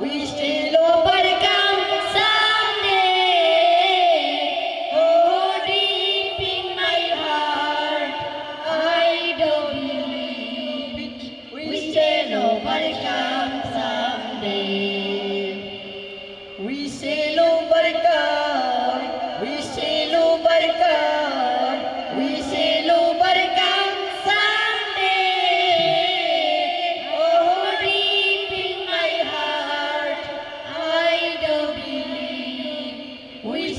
We shall overcome someday. Oh, deep in my heart, I do believe we shall overcome someday. We overcome.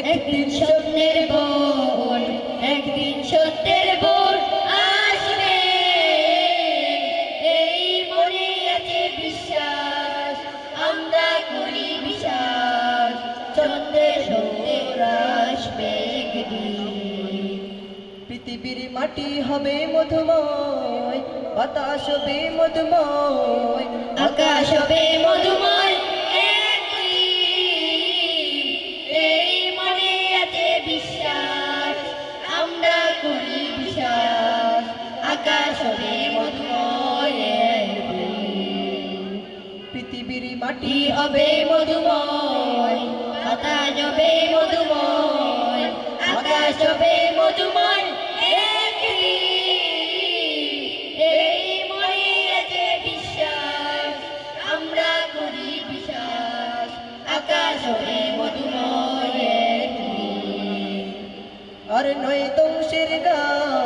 একদিন স্বপ্নের ভোর একদিন সত্যের ভোর আসবে। এই মনে আছে বিশ্বাস আমরা করি বিশ্বাস সত্যের সত্যের আসবে একদিন। পৃথিবীর মাটি হবে মধুময় বাতাস হবে মধুময় আকাশ হবে মধুময়। পৃথিবীর মাটি হবে মধুময় বাতাস হবে মধুময় আকাশ হবে মধুময় একদিন। এই বিশ্বাস আমরা করি বিশ্বাস আকাশ হবে মধুময়। আর নয় দংশের গান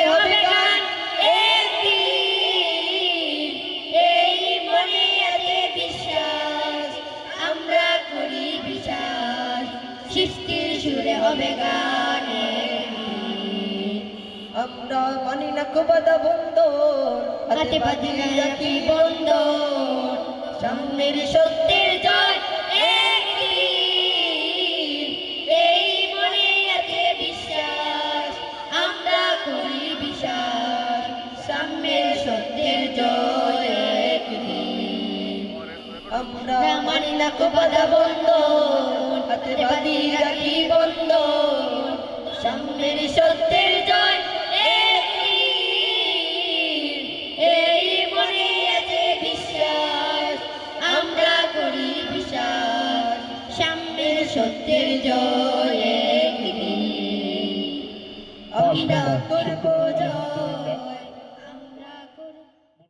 আমরা মানি না কবাদা বন্ধন হাতে বাঁধি রাখি বন্ধন সামনের সত্যের জয় আমরা মানি না কবাদা বন্ধন হাতে বাঁধি রাখি বন্ধন সামনের সত্যের সত্যের জয় একদিন আমরা করব জয়